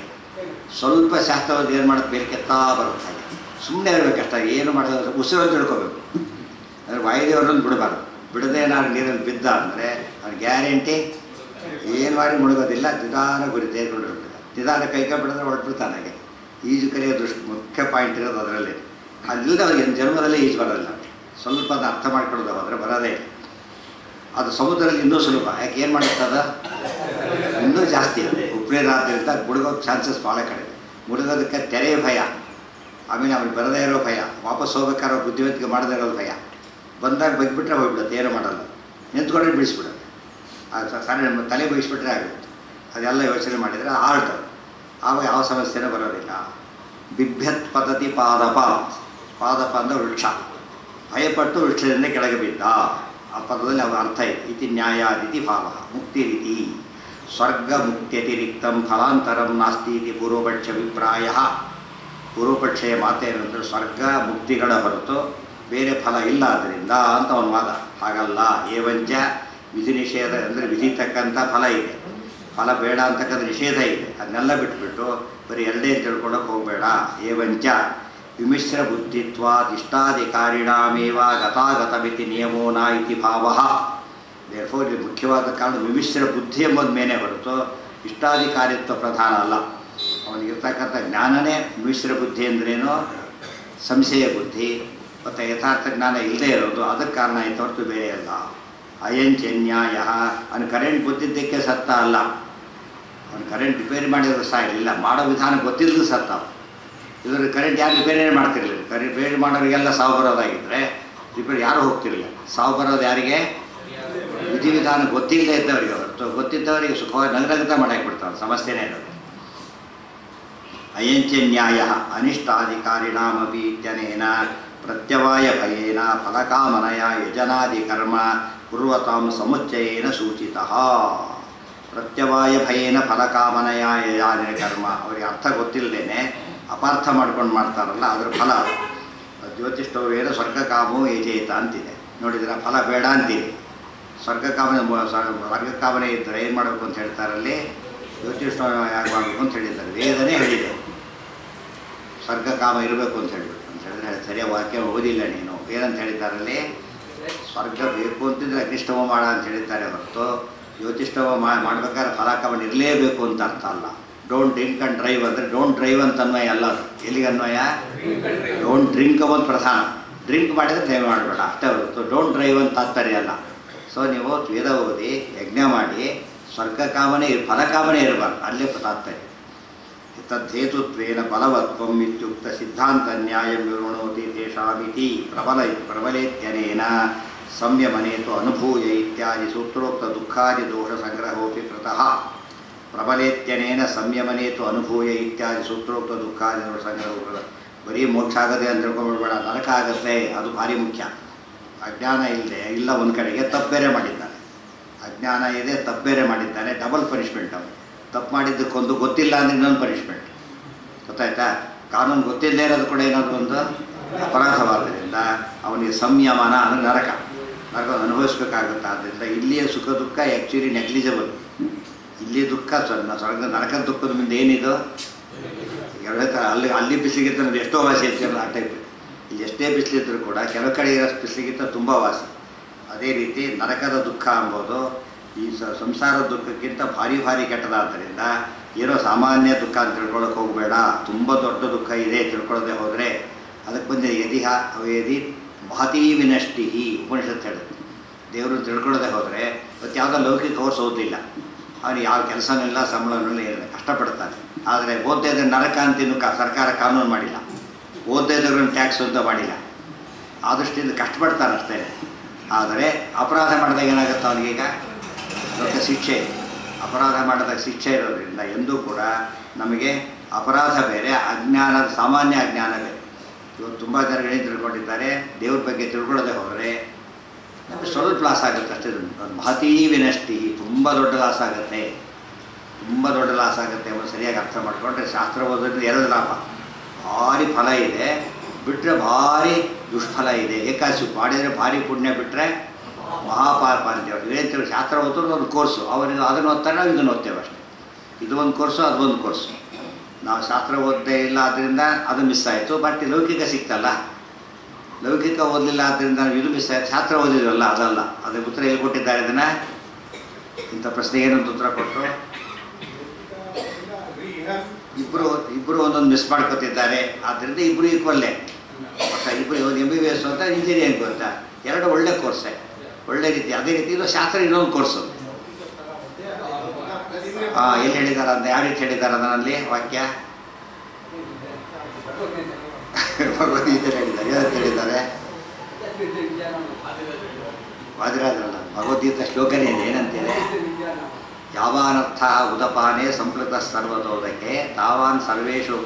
ಸ್ವಲ್ಪ ಶಾಸ್ತ್ರವಾದ ಏನು ಮಾಡುತ್ತೆ? ಮೇಲೆ ಕೆತ್ತಾ ಬರುತ್ತೆ ಸುಮ್ಮನೆ ಇರಬೇಕಷ್ಟ ಏನು ಮಾಡೋದು ಅಂತ ತಿಳ್ಕೊಬೇಕು. ಅಂದರೆ ವಾಯುದೇವರನ್ನು ಬಿಡಬಾರ್ದು. ಬಿಡದೆ ನಾನು ನೀರಲ್ಲಿ ಬಿದ್ದ ಅಂದರೆ ಅವ್ರ ಗ್ಯಾರಂಟಿ ಏನು ಮಾಡಿ ಮುಳುಗೋದಿಲ್ಲ. ನಿಧಾನ ಗುರಿ ತೆಗೆದುಕೊಂಡಿರ್ಬೇಕು. ನಿಧಾನ ಕೈಗೆ ಬಿಡಿದ್ರೆ ಹೊರಟ್ಬಿಡ್ತಾನೆ ಹಾಗೆ. ಈಜು ಕಲಿಯೋ ದೃಷ್ಟಿ, ಮುಖ್ಯ ಪಾಯಿಂಟ್ ಇರೋದು ಅದರಲ್ಲಿ. ಅಲ್ಲಿಂದ ಅವ್ರಿಗೆ ಜನ್ಮದಲ್ಲೇ ಈಜು ಬರೋಲ್ಲ ಸ್ವಲ್ಪ ಅದು ಅರ್ಥ ಮಾಡ್ಕೊಳ್ಳೋದು ಹೋದರೆ ಬರೋದೇ. ಅದು ಸಮುದ್ರದಲ್ಲಿ ಇನ್ನೂ ಸುಲಭ. ಯಾಕೆ, ಏನು ಮಾಡುತ್ತದ ಇನ್ನೂ ಜಾಸ್ತಿ. ಉಪ್ರೇರಾದ್ರಿಂದ ಮುಳುಗೋಕೆ ಚಾನ್ಸಸ್ ಭಾಳ ಕಡಿಮೆ. ಮುಳುಗೋದಕ್ಕೆ ತೆರೆಯ ಭಯ. ಆಮೇಲೆ ಅವ್ರಿಗೆ ಬರದೇ ಇರೋ ಭಯ. ವಾಪಸ್ ಹೋಗ್ಬೇಕಾದ್ರೆ ಬುದ್ಧಿವಂತಿಕೆ ಮಾಡದೇ ಇರೋ ಭಯ. ಬಂದಾಗ ಬಗ್ಬಿಟ್ರೆ ಹೋಗ್ಬಿಡುತ್ತೆ, ಏನು ಮಾಡಲ್ಲ. ನಿಂತ್ಕೊಂಡ್ರೆ ಬಿಡಿಸ್ಬಿಡುತ್ತೆ. ಅದು ಸಣ್ಣ ತಲೆ ಬಯಸ್ಬಿಟ್ರೆ ಆಗುತ್ತೆ. ಅದೆಲ್ಲ ಯೋಚನೆ ಮಾಡಿದರೆ ಆಳ್ತದೆ. ಆವಾಗ ಯಾವ ಸಮಸ್ಯೆನೂ ಬರೋದಿಲ್ಲ. ಬಿಭ್ಯತ್ ಪದತಿ ಪಾದಪ ಪಾದಪ ಅಂದರೆ ವೃಕ್ಷ. ಭಯಪಟ್ಟು ವೃಕ್ಷದಿಂದ ಕೆಳಗೆ ಬಿದ್ದ ಆ ಪದದಲ್ಲಿ ಅವರ ಅರ್ಥ ಇದೆ. ಇತಿ ನ್ಯಾಯಾದಿತಿ ಭಾವ. ಮುಕ್ತಿ ರೀತಿ. ಸ್ವರ್ಗ ಮುಕ್ತ್ಯತಿರಿಕ್ತಂ ಫಲಾಂತರಂ ನಾಸ್ತಿ ಇತಿ ಪೂರ್ವಪಕ್ಷ ಅಭಿಪ್ರಾಯ. ಪೂರ್ವಪಕ್ಷೆಯ ಮಾತೇನೆಂದರೆ ಸ್ವರ್ಗ ಮುಕ್ತಿಗಳ ಹೊರತು ಬೇರೆ ಫಲ ಇಲ್ಲ ಅದರಿಂದ ಅಂತ ಅವನ ವಾದ. ಹಾಗಲ್ಲ. ಏವಂಚ ವಿಧಿ ನಿಷೇಧ ಅಂದರೆ ವಿಧಿತಕ್ಕಂಥ ಫಲ ಇದೆ. ಫಲ ಬೇಡ ಅಂತಕ್ಕಂಥ ನಿಷೇಧ ಇದೆ. ಅದನ್ನೆಲ್ಲ ಬಿಟ್ಬಿಟ್ಟು ಬರೀ ಎರಡೇ ತಿಳ್ಕೊಳಕ್ಕೆ ಹೋಗಬೇಡ. ಏವಂಚ ವಿಮಿಶ್ರ ಬುದ್ಧಿತ್ವಾದಿಷ್ಟಾಧಿಕಾರಿಣಾಮೇವ ಗತಾಗತಮಿತಿ ನಿಯಮೋ ನಾ ಇತಿ ಭಾವ. ದೇರ್ಫೋರ್ ಇಲ್ಲಿ ಮುಖ್ಯವಾದ ಕಾರಣ ವಿಮಿಶ್ರ ಬುದ್ಧಿ ಎಂಬುದು ಮೇನೆ ಹೊರತು ಇಷ್ಟಾಧಿಕಾರಿತ್ವ ಪ್ರಧಾನ ಅಲ್ಲ. ಅವನಿಗಿರ್ತಕ್ಕಂಥ ಜ್ಞಾನನೇ ಮಿಶ್ರ ಬುದ್ಧಿ ಅಂದ್ರೇನು? ಸಂಶಯ ಬುದ್ಧಿ. ಮತ್ತು ಯಥಾರ್ಥ ಜ್ಞಾನ ಇಲ್ಲದೇ ಇರೋದು, ಅದಕ್ಕೆ ಕಾರಣ ಆಯಿತು ಹೊರತು ಬೇರೆ ಅಲ್ಲ. ಅಯಂಚನ್ಯಾಯ. ಅನ್ ಕರೆಂಟ್ ಬುದ್ಧಿದ್ದಕ್ಕೆ ಸತ್ತ ಅಲ್ಲ. ಅವನು ಕರೆಂಟ್ ರಿಪೇರಿ ಮಾಡಿದ್ರೆ ಇಲ್ಲ. ಮಾಡೋ ವಿಧಾನ ಗೊತ್ತಿಲ್ಲದು ಸತ್ತ ತಾವು. ಇದ್ರ ಕರೆಂಟ್ ಯಾರು ರಿಪೇರಿ ಮಾಡ್ತಿರ್ಲಿಲ್ಲ. ಕರೆ ರಿಪೇರಿ ಮಾಡೋರಿಗೆಲ್ಲ ಸಾವು ಬರೋದಾಗಿದ್ದರೆ ರಿಪೇರಿ ಯಾರು ಹೋಗ್ತಿರಲಿಲ್ಲ. ಸಾವು ಬರೋದು ಯಾರಿಗೆ? ವಿಧಿವಿಧಾನ ಗೊತ್ತಿಲ್ಲದೆ ಇದ್ದವರಿಗೆ. ಹೊರತು ಗೊತ್ತಿದ್ದವರಿಗೆ ಸುಖವಾಗಿ ನಗನಗತ ಮಾಡಾಕ್ಬಿಡ್ತಾರೆ ಸಮಸ್ಯೆನೇ ಇರೋದು ಅಯಂಚ ನ್ಯಾಯ ಅನಿಷ್ಟಾಧಿಕಾರಿಣಾಮಪಿ ಇತ್ಯನೇನ ಪ್ರತ್ಯವಾಯ ಭಯೇನ ಫಲಕಾಮನಯ ಯಜನಾದಿ ಕರ್ಮ ಕುರ್ವತಾಂ ಸಮುಚ್ಚಯೇನ ಸೂಚಿತ. ಪ್ರತ್ಯವಾಯ ಭಯೇನ ಫಲಕಾಮನೆಯ ಯಾರೇ ಕರ್ಮ. ಅವರಿಗೆ ಅರ್ಥ ಗೊತ್ತಿಲ್ಲದೇನೆ ಅಪಾರ್ಥ ಮಾಡ್ಕೊಂಡು ಮಾಡ್ತಾರಲ್ಲ, ಅದರ ಫಲ. ಜ್ಯೋತಿಷ್ಠವೇನ ಸ್ವರ್ಗಕಾಮೋ ಯಜೇತ ಅಂತಿದೆ. ನೋಡಿದ್ರೆ ಫಲ ಬೇಡ ಅಂತೀವಿ ಸ್ವರ್ಗಕಾಮನೆ ಸ್ವರ್ಗಕಾಮನೆ ಇದ್ದರೆ ಏನು ಮಾಡಬೇಕು ಅಂತ ಹೇಳ್ತಾರಲ್ಲಿ ಜ್ಯೋತಿಷ್ಠ ಯಾಕೆ ಮಾಡಬೇಕು ಅಂತ ಹೇಳಿದ್ದಾರೆ. ವೇದನೆ ಹೇಳಿದೆ. ಸ್ವರ್ಗಕಾಮ ಇರಬೇಕು ಅಂತ ಹೇಳ್ಬೇಕು ಅಂತ ಹೇಳಿದ್ರೆ ಸರಿಯಾಗಿ ವಾಕ್ಯ ಓದಿಲ್ಲ ನೀನು. ಏನಂತ ಹೇಳಿದ್ದಾರಲ್ಲಿ ಸ್ವರ್ಗ ಬೇಕು ಅಂತಿದ್ರೆ ಅಗ್ನಿಷ್ಠವ ಮಾಡ ಅಂತ ಹೇಳಿದ್ದಾರೆ ಹೊರತು ಮಾ ಮಾಡ್ಬೇಕಾದ್ರೆ ಫಲಾಕಾಮನ ಇರಲೇಬೇಕು ಅಂತ ಅರ್ಥ ಅಲ್ಲ. ಡೋಂಟ್ ಡ್ರಿಂಕ್ ಅಂಡ್ ಡ್ರೈವ್ ಅಂದರೆ ಡೋಂಟ್ ಡ್ರೈವ್ ಅಂತ ಅನ್ವಯ ಅಲ್ಲ ಎಲ್ಲಿಗೆ ಅನ್ವಯ? ಡೋಂಟ್ ಡ್ರಿಂಕ್ ಒಂದು ಪ್ರಧಾನ. ಡ್ರಿಂಕ್ ಮಾಡಿದರೆ ಡ್ರೈವ್ ಮಾಡಬೇಡ, ಅಷ್ಟೇ ಹೊರತು ಡೋಂಟ್ ಡ್ರೈವ್ ಅಂತ ತಾತ್ಪರ್ಯ ಅಲ್ಲ. ಸೊ ನೀವು ವೇದ ಓದಿ, ಯಜ್ಞ ಮಾಡಿ, ಸ್ವರ್ಗಕಾಮನೆ ಫಲಕಾಮನೆ ಇರಬಾರ್ದು, ಅಲ್ಲೇ ತಾತ್ಪರ್ಯ. ತದ್ದೇತುತ್ವೇನ ಬಲವತ್ವಂ ಇತ್ಯುಕ್ತ ಸಿದ್ಧಾಂತ ನ್ಯಾಯ ವಿವೃಣೋತಿ ತೇಷಾಮಿತಿ ಪ್ರಬಲ ಪ್ರಬಲೇತ್ಯನೇನ. ಸಂಯಮನೇತು ಅನುಭೂಯ ಇತ್ಯಾದಿ ಸೂತ್ರೋಕ್ತ ದುಃಖಾದಿ ದೋಷ ಸಂಗ್ರಹೋಪಿ ಕೃತಃ ಪ್ರಬಲೇತ್ಯನೇನ ಸಂಯಮನೇತು ಅನುಭೂಯ ಇತ್ಯಾದಿ ಸೂತ್ರೋಕ್ತ ದುಃಖಾದಿ ದೋಷ ಸಂಗ್ರಹ ಕೃತಃ. ಬರೀ ಮೋಕ್ಷ ಆಗದೆ ಅಂತ ತಿಳ್ಕೊಂಡ್ಬಿಡ್ಬೇಡ ನರಕ ಆಗುತ್ತೆ ಅದು ಭಾರಿ ಮುಖ್ಯ. ಅಜ್ಞಾನ ಇಲ್ಲದೆ, ಇಲ್ಲ ಒಂದು ಕಡೆಗೆ ತಪ್ಪೇರೆ ಮಾಡಿದ್ದಾನೆ. ಅಜ್ಞಾನ ಇದೆ, ತಪ್ಪೇರೆ ಮಾಡಿದ್ದಾನೆ ಡಬಲ್ ಪನಿಷ್ಮೆಂಟ್ ಅವನು. ತಪ್ಪು ಮಾಡಿದ್ದಕ್ಕೊಂದು ಗೊತ್ತಿಲ್ಲ ಅಂದರೆ ಇನ್ನೊಂದು ಪನಿಷ್ಮೆಂಟ್ ಗೊತ್ತಾಯ್ತಾ? ಕಾನೂನು ಗೊತ್ತಿಲ್ಲದೆ ಇರೋದು ಕೂಡ ಏನಾದರೂ ಒಂದು ಅಪರಾಧವಾದ್ದರಿಂದ ಅವನಿಗೆ ಸಂಯಮನ ಅಂದರೆ ನರಕ. ನರಕ ಅನುಭವಿಸ್ಬೇಕಾಗುತ್ತೆ. ಆದ್ದರಿಂದ ಇಲ್ಲಿಯ ಸುಖ ದುಃಖ ಆ್ಯಕ್ಚುಲಿ ನೆಗ್ಲಿಜಬಲ್ ಇಲ್ಲಿ ದುಃಖ ಸ್ವರ್ಗ ಸ್ವರ್ಗ ನರಕದ ದುಃಖದ ಮುಂದೆ ಏನಿದು? ಎರಡೇ ಅಲ್ಲಿ ಅಲ್ಲಿ ಬಿಸಿಲಿಗಿಂತ ನಮ್ಗೆ ಎಷ್ಟೋ ವಾಸಿ ಇರ್ತೀರಲ್ಲ ಆ ಟೈಪ್ ಇಲ್ಲಿ ಎಷ್ಟೇ ಬಿಸಿಲಿದ್ದರೂ ಕೂಡ ಕೆಲವು ಕಡೆ ಇರೋ ಬಿಸಿಲಿಗಿಂತ ತುಂಬ ವಾಸಿ. ಅದೇ ರೀತಿ ನರಕದ ದುಃಖ ಅಂಬೋದು, ಈ ಸಂಸಾರ ದುಃಖಕ್ಕಿಂತ ಭಾರಿ ಭಾರಿ ಕೆಟ್ಟದಾದ್ದರಿಂದ ಏನೋ ಸಾಮಾನ್ಯ ದುಃಖ ಅಂತ ತಿಳ್ಕೊಳ್ಳೋಕೆ ಹೋಗಬೇಡ. ತುಂಬ ದೊಡ್ಡ ದುಃಖ ಇದೆ ತಿಳ್ಕೊಳ್ಳೋದೇ ಹೋದರೆ. ಅದಕ್ಕೆ ಬಂದ ಯದಿಹ ಅವೇದಿ ಮಹತೀ ವಿನಷ್ಟಿ ಉಪನಿಷತ್ತು ಹೇಳುತ್ತೆ. ದೇವರು ತಿಳ್ಕೊಳ್ಳದೆ ಹೋದರೆ ಮತ್ತು ಯಾವುದೋ ಲೌಕಿಕ ಕೋರ್ಸ್ ಓದಲಿಲ್ಲ ಯಾವ ಕೆಲಸನೂ ಇಲ್ಲ ಸಂಬಳನೂ ಇಲ್ಲ ಆದರೆ ಓದ್ದೇ ಇದ್ರೆ ನರಕ ಅಂತ ಇನ್ನು ಕ ಸರ್ಕಾರ ಕಾನೂನು ಮಾಡಿಲ್ಲ. ಓದ್ದೇ ಇದ್ದವ್ರನ್ನ ಟ್ಯಾಕ್ಸ್ ಅಂತ ಮಾಡಿಲ್ಲ. ಆದಷ್ಟಿಂದ ಕಷ್ಟಪಡ್ತಾನೆ ಅಷ್ಟೇ. ಆದರೆ ಅಪರಾಧ ಮಾಡಿದಾಗ ಏನಾಗುತ್ತೆ ಅವನಿಗೀಗ? ದೊಡ್ಡ ಶಿಕ್ಷೆ. ಅಪರಾಧ ಮಾಡಿದಾಗ ಶಿಕ್ಷೆ ಇರೋದ್ರಿಂದ ಎಂದೂ ಕೂಡ ನಮಗೆ ಅಪರಾಧ ಬೇರೆ, ಅಜ್ಞಾನದ, ಸಾಮಾನ್ಯ ಅಜ್ಞಾನ ಬೇರೆ ಇವತ್ತು ತುಂಬ ಜನಗಳೇನು ತಿಳ್ಕೊಂಡಿದ್ದಾರೆ. ದೇವ್ರ ಬಗ್ಗೆ ತಿಳ್ಕೊಳ್ಳೋದೇ ಹೋದರೆ ನಮಗೆ ಸ್ವಲ್ಪ ಲಾಸ್ ಆಗುತ್ತೆ ಅಷ್ಟೇ ಮಹತೀ ವಿನಷ್ಟಿ ತುಂಬ ದೊಡ್ಡ ಲಾಸ್ ಆಗುತ್ತೆ. ತುಂಬ ದೊಡ್ಡ ಲಾಸ್ ಆಗುತ್ತೆ. ಅವನು ಸರಿಯಾಗಿ ಅರ್ಥ ಮಾಡಿಕೊಂಡ್ರೆ ಶಾಸ್ತ್ರ ಓದೋದ್ರಿಂದ ಎರಡು ಲಾಭ. ಭಾರಿ ಫಲ ಇದೆ. ಬಿಟ್ಟರೆ ಭಾರಿ ದುಷ್ಫಲ ಇದೆ. ಏಕಾಸಿ ಮಾಡಿದರೆ ಭಾರಿ ಪುಣ್ಯ ಬಿಟ್ಟರೆ ಮಹಾಪಾಪ ಅಂತೇಳಿ ಇವೇನು ಶಾಸ್ತ್ರ ಓದೋದು ಒಂದು ಕೋರ್ಸು. ಅವರಿಗೆ ಅದನ್ನು ಓದ್ತಾರೆ, ನಾವು ಇದನ್ನು ಓದ್ತೇವೆ ಅಷ್ಟೇ. ಇದು ಒಂದು ಕೋರ್ಸು, ಅದು ಒಂದು ಕೋರ್ಸು. ನಾವು ಶಾಸ್ತ್ರ ಓದ್ದೇ ಇಲ್ಲ ಆದ್ದರಿಂದ ಅದು ಮಿಸ್ ಆಯಿತು. ಬಟ್ ಲೌಕಿಕ ಸಿಕ್ತಲ್ಲ. ಲೌಕಿಕ ಓದಲಿಲ್ಲ ಆದ್ದರಿಂದ ಇದು ಮಿಸ್ ಆಯ್ತು. ಶಾಸ್ತ್ರ ಓದಿದ್ವಲ್ಲ ಅದಲ್ಲ. ಅದಕ್ಕೆ ಉತ್ತರ ಎಲ್ಲಿ ಕೊಟ್ಟಿದ್ದಾರೆ ಇದನ್ನು? ಇಂಥ ಪ್ರಶ್ನೆ ಏನಂತ ಉತ್ತರ ಕೊಟ್ಟರು? ಇಬ್ಬರು ಇಬ್ಬರು ಒಂದೊಂದು ಮಿಸ್ ಮಾಡ್ಕೊತಿದ್ದಾರೆ. ಆದ್ದರಿಂದ ಇಬ್ಬರು ಈಕ್ವಲ್ಲೇ ಇಬ್ಬರು ಒಂದು ಎಂ ಬಿ ಬಿ ಎಸ್ ಅಂತ ಇಂಜಿನಿಯರಿಂಗ್ ಅಂತ ಎರಡು ಒಳ್ಳೆ ಕೋರ್ಸೆ ಒಳ್ಳೆ ರೀತಿ. ಅದೇ ರೀತಿ ಇದು ಶಾಸ್ತ್ರ ಇನ್ನೊಂದು ಕೋರ್ಸು ಎಲ್ಲಿ ಹೇಳಿದ್ದಾರೆ ಅಂತ, ಯಾವ ರೀತಿ ಹೇಳಿದ್ದಾರೆ ಅದರಲ್ಲಿ ವಾಕ್ಯ? ಭಗವದ್ಗೀತೆ ಹೇಳಿದ್ದಾರೆ. ಏನಂತ ಹೇಳಿದ್ದಾರೆ? ವಾದಿರಾದ್ರಲ್ಲ ಭಗವದ್ಗೀತೆ ಶ್ಲೋಕನೇ ಇದೆ ಏನಂತೇಳಿ? ಯಾವಾನರ್ಥ ಉದಪಾನೆ ಸಂಪ್ಲತ ಸರ್ವತೋದಕ್ಕೆ ತಾವಾನ್ ಸರ್ವೇಶು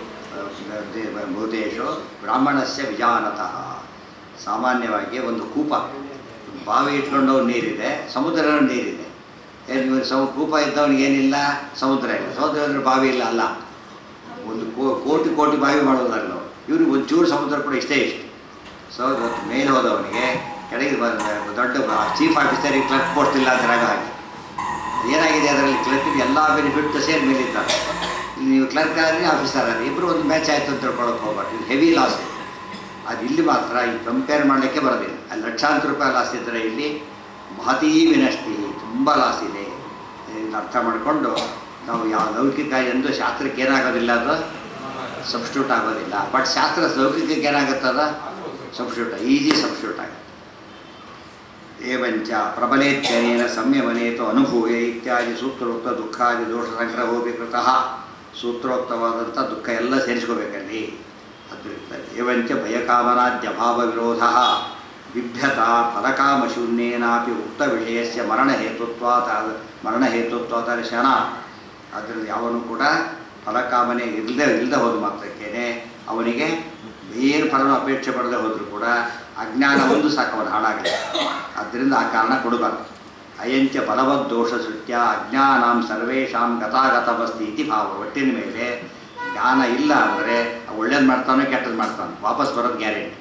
ಭೂತೇಶು ಬ್ರಾಹ್ಮಣಸ್ಯ ವಿಜಾನತಃ. ಸಾಮಾನ್ಯವಾಗಿ ಒಂದು ಕೂಪ, ಬಾವಿ ಇಟ್ಕೊಂಡು ನೀರಿದೆ ಸಮುದ್ರ ನೀರಿದೆ. ಇವ್ರು ಸಮ ಕೂಪ ಇದ್ದವನಿಗೆ ಏನಿಲ್ಲ, ಸಮುದ್ರ ಇಲ್ಲ. ಸಮುದ್ರ ಇದ್ರೆ ಬಾವಿ ಇಲ್ಲ ಅಲ್ಲ. ಒಂದು ಕೋಟಿ ಕೋಟಿ ಬಾವಿ ಮಾಡೋದಲ್ಲ ನಾವು. ಇವ್ರಿಗೆ ಒಂಚೂರು ಸಮುದ್ರ ಕೂಡ ಇಷ್ಟೇ ಇಷ್ಟು. ಸೊ ಮೇಲೆ ಹೋದವನಿಗೆ ಕೆಳಗೆ ದೊಡ್ಡ ಚೀಫ್ ಆಫೀಸರಿಗೆ ಕ್ಲರ್ಕ್ ಪೋಸ್ಟ್ ಇಲ್ಲ ಹಾಕಿ ಏನಾಗಿದೆ ಅದರಲ್ಲಿ ಕ್ಲರ್ಕಿಗೆ ಎಲ್ಲ ಬೆನಿಫಿಟ್ ಸೇರಿ ಮೇಲಿದ್ದಾರೆ. ಇಲ್ಲಿ ನೀವು ಕ್ಲರ್ಕ್ ಆದರೆ ಆಫೀಸರ್ ಆದರೆ ಇಬ್ಬರು ಒಂದು ಮ್ಯಾಚ್ ಆಯಿತು ಅಂತ ತಿಳ್ಕೊಳಕ್ಕೆ ಹೋಗ್ಬಾರ್ದು ಇದು ಹೆವಿ ಲಾಸ್ ಅದು ಇಲ್ಲಿ ಮಾತ್ರ ಈ ಕಂಪೇರ್ ಮಾಡಲಿಕ್ಕೆ ಬರೋದಿಲ್ಲ. ಅಲ್ಲಿ ಲಕ್ಷಾಂತರ ರೂಪಾಯಿ ಲಾಸ್ ಇದ್ದರೆ ಇಲ್ಲಿ ಮಹತೀ ವಿನಷ್ಟಿ ತುಂಬ ಲಾಸ್ ಇದೆ ಅರ್ಥ ಮಾಡಿಕೊಂಡು ನಾವು ಯಾವ ಲೌಕಿಕ ಎಂದು ಶಾಸ್ತ್ರಕ್ಕೆ ಏನಾಗೋದಿಲ್ಲ ಅದು? ಸಬ್ಸ್ಟ್ಯೂಟ್ ಆಗೋದಿಲ್ಲ. ಬಟ್ ಶಾಸ್ತ್ರ ಲೌಕಿಕಕ್ಕೆ ಏನಾಗುತ್ತದ ಸಬ್ಸ್ಟ್ಯೂಟ್ ಈಸಿ ಸಬ್ಸ್ಟ್ಯೂಟ್ ಆಗುತ್ತೆ. ಏವಂಚ ಪ್ರಬಲೇತ್ಯನೇನ ಸಂಯಮನೇತು ಅನುಭೂಯ ಇತ್ಯಾದಿ ಸೂತ್ರೋಕ್ತ ದುಃಖಾದಿ ದೋಷ ಸಂಗ್ರಹೋಪಿ ಕೃತಃ. ಸೂತ್ರೋಕ್ತವಾದಂಥ ದುಃಖ ಎಲ್ಲ ಸೇರಿಸ್ಕೋಬೇಕಲ್ಲಿ. ಅದರಿಂದ ಏವಂಚ ಭಯಕಾಮನಾದ್ಯಭಾವ ವಿರೋಧ ಬಿಭ್ಯತ ಫಲಕಾಮಶೂನ್ಯೇನಾಪಿ ಉಕ್ತ ವಿಷಯಸ್ಯ ಮರಣಹೇತುತ್ವಾತ ಮರಣಹೇತುತ್ವ ದರ್ಶನ ಅದರಿಂದ ಯಾವನು ಕೂಡ ಫಲಕಾಮನೆ ಇಲ್ಲದೆ ಇಲ್ಲದೆ ಹೋದ ಮಾತ್ರಕ್ಕೇನೆ ಅವನಿಗೆ ಏನು ಫಲನ ಅಪೇಕ್ಷೆ ಪಡದೆ ಹೋದರೂ ಕೂಡ ಅಜ್ಞಾನ ಒಂದು ಸಾಕು ಅವನು ಹಾಳಾಗಲಿ ಆದ್ದರಿಂದ ಆ ಕಾರಣ ಕೊಡಬಾರ್ದು. ಅಯಂಚ ಬಲವದ್ ದೋಷ ಸೃತ್ಯ ಅಜ್ಞಾನಾಂ ಸರ್ವೇಷಾಂ ಗತಾಗತವಸ್ತಿ ಇತಿ ಭಾವ. ಒಟ್ಟಿನ ಮೇಲೆ ಜ್ಞಾನ ಇಲ್ಲ ಅಂದರೆ ಒಳ್ಳೇದು ಮಾಡ್ತಾನೋ ಕೆಟ್ಟದ್ದು ಮಾಡ್ತಾನೆ. ವಾಪಸ್ ಬರೋದು ಗ್ಯಾರಂಟಿ.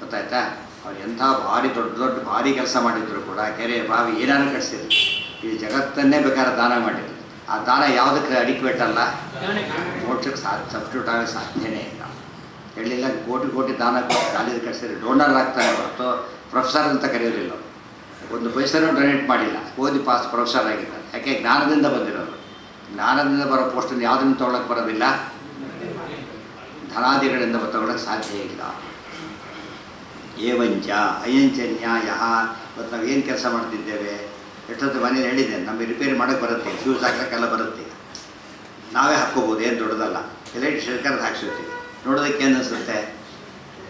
ಗೊತ್ತಾಯ್ತಾ? ಅವ್ರು ಎಂಥ ಭಾರಿ ದೊಡ್ಡ ದೊಡ್ಡ ಭಾರಿ ಕೆಲಸ ಮಾಡಿದ್ರು ಕೂಡ ಕೆರೆ ಬಾವಿ ಏನಾದ್ರು ಕಟ್ಸಿದ್ರು. ಈ ಜಗತ್ತನ್ನೇ ಬೇಕಾದ್ರೆ ದಾನ ಮಾಡಿದ್ರು. ಆ ದಾನ ಯಾವುದಕ್ಕೆ ಅಡಿಕ್ವೇಟ್ ಅಲ್ಲ? ಮೋಕ್ಷಕ್ಕೆ ಸಾ ಸಬ್ಸ್ಟ್ಯೂಟ್ ಆಗೋ ಸಾಧ್ಯನೇ ಇಲ್ಲ. ಹೇಳಿಲ್ಲ, ಕೋಟಿ ಕೋಟಿ ದಾನ ಕೊಟ್ಟು ಕಾಲೇಜ್ ಕಟ್ಸಿದ್ರೆ. ಡೋನರ್ ಆಗ್ತಾರೆ ಹೊರತು ಪ್ರೊಫೆಸರ್ ಅಂತ ಕರೆಯೋದಿಲ್ಲ ಒಂದು ಪೈಸನೂ ಡೊನೇಟ್ ಮಾಡಿಲ್ಲ. ಓದಿ ಪಾಸ್ ಪ್ರೊಫೆಸರ್ ಆಗಿದ್ದಾರೆ. ಯಾಕೆ? ಜ್ಞಾನದಿಂದ ಬಂದಿರೋರು. ಜ್ಞಾನದಿಂದ ಬರೋ ಪೋಸ್ಟನ್ನು ಯಾವುದನ್ನು ತೊಗೊಳಕ್ಕೆ ಬರೋದಿಲ್ಲ? ಧನಾದಿಗಳಿಂದ ತಗೊಳಕ್ಕೆ ಸಾಧ್ಯ ಇಲ್ಲ. ಏವಂಚ ಅಯಂಚ ನ್ಯಾಯ ಇವತ್ತು ನಾವು ಏನು ಕೆಲಸ ಮಾಡ್ತಿದ್ದೇವೆ? ಎಷ್ಟೊತ್ತು ಮನೇಲಿ ಹೇಳಿದೆ, ನಮಗೆ ರಿಪೇರಿ ಮಾಡೋಕ್ಕೆ ಬರುತ್ತೆ ಫ್ಯೂಸ್ ಹಾಕ್ಲಿಕ್ಕೆಲ್ಲ ಬರುತ್ತೆ. ನಾವೇ ಹಾಕ್ಕೋಬೋದು, ಏನು ದೊಡ್ಡದಲ್ಲ. ಎಲೆಕ್ಟ್ರಿಷಿಯನ್ ಕರೆದು ಹಾಕ್ಸಿರ್ತೀವಿ. ನೋಡೋದಕ್ಕೆ ಏನು ಅನಿಸುತ್ತೆ?